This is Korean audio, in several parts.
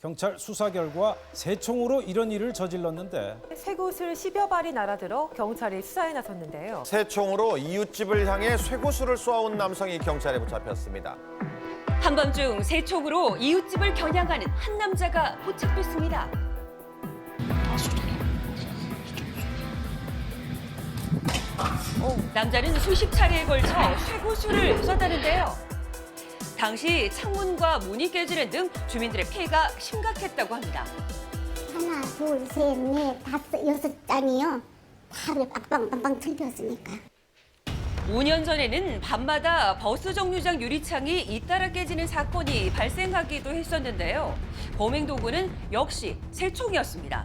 경찰 수사 결과 새총으로 이런 일을 저질렀는데 새 곳을 10여 발이 날아들어 경찰이 수사에 나섰는데요. 새총으로 이웃집을 향해 쇠구슬을 쏘아온 남성이 경찰에 붙잡혔습니다. 한밤중 새총으로 이웃집을 겨냥하는 한 남자가 포착됐습니다. 남자는 수십 차례에 걸쳐 쇠고수를 쐈다는데요. 당시 창문과 문이 깨지는 등 주민들의 피해가 심각했다고 합니다. 하나, 둘, 셋, 넷, 다섯, 여섯 장이요. 하루에 빵빵빵빵 틀렸으니까. 5년 전에는 밤마다 버스 정류장 유리창이 잇따라 깨지는 사건이 발생하기도 했었는데요. 범행 도구는 역시 새총이었습니다.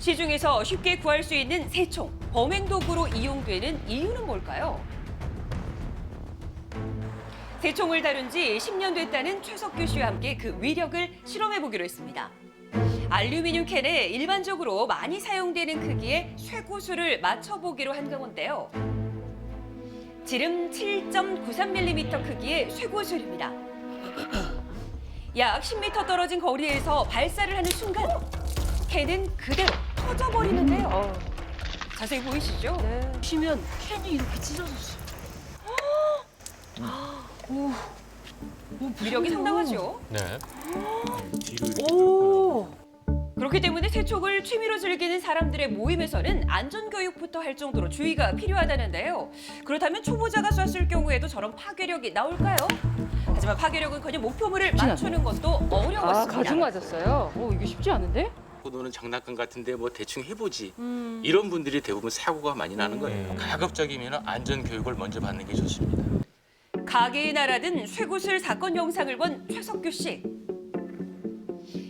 시중에서 쉽게 구할 수 있는 새총, 범행 도구로 이용되는 이유는 뭘까요? 새총을 다룬 지 10년 됐다는 최석규 씨와 함께 그 위력을 실험해 보기로 했습니다. 알루미늄 캔에 일반적으로 많이 사용되는 크기의 쇠구슬을 맞춰보기로 한 건데요. 지름 7.93mm 크기의 쇠구슬입니다. 약 10m 떨어진 거리에서 발사를 하는 순간 캔은 그대로 터져버리는데요. 자세히 보이시죠? 네. 보시면 캔이 이렇게 찢어졌어요. 위력이 상당하죠. 네. 오. 그렇기 때문에 세촉을 취미로 즐기는 사람들의 모임에서는 안전교육부터 할 정도로 주의가 필요하다는데요. 그렇다면 초보자가 쐈을 경우에도 저런 파괴력이 나올까요? 하지만 파괴력은커녕 목표물을 맞추는 것도 아 어려웠습니다. 가죽 맞았어요. 오 이게 쉽지 않은데? 노는 장난감 같은데 뭐 대충 해보지 음. 이런 분들이 대부분 사고가 많이 나는 거예요. 가급적이면 안전 교육을 먼저 받는 게 좋습니다. 가게의 나라든 쇠구슬 사건 영상을 본 최석규 씨.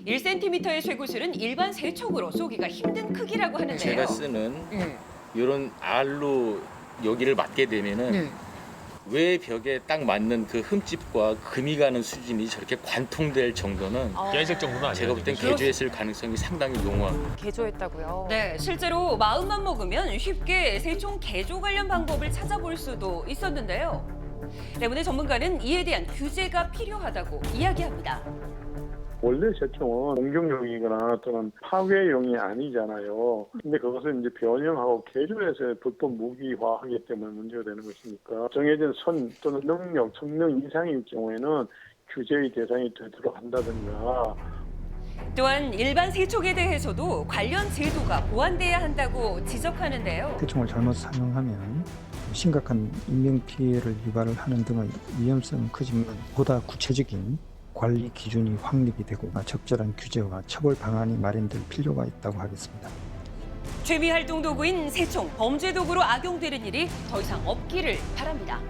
1cm의 쇠구슬은 일반 세촉으로 쏘기가 힘든 크기라고 하는데요. 제가 쓰는 네. 이런 알로 여기를 맞게 되면은 네. 왜 벽에 딱 맞는 그 흠집과 금이 가는 수준이 저렇게 관통될 정도는 깨질 정도는 아니에요. 제가 볼땐 지금. 개조했을 가능성이 상당히 농후합니다. 개조했다고요. 네, 실제로 마음만 먹으면 쉽게 세총 개조 관련 방법을 찾아볼 수도 있었는데요. 때문에 전문가는 이에 대한 규제가 필요하다고 이야기합니다. 원래 새총은 공격용이거나 또는 파괴용이 아니잖아요. 근데 그것을 이제 변형하고 개조해서 불법 무기화하기 때문에 문제가 되는 것이니까 정해진 선 또는 능력, 성능 이상일 경우에는 규제의 대상이 되도록 한다든가 또한 일반 세촉에 대해서도 관련 제도가 보완돼야 한다고 지적하는데요. 대총을 잘못 사용하면 심각한 인명 피해를 유발을 하는 등의 위험성은 크지만 보다 구체적인 관리 기준이 확립이 되고 적절한 규제와 처벌 방안이 마련될 필요가 있다고 하겠습니다. 취미 활동 도구인 세총 범죄 도구로 악용되는 일이 더 이상 없기를 바랍니다.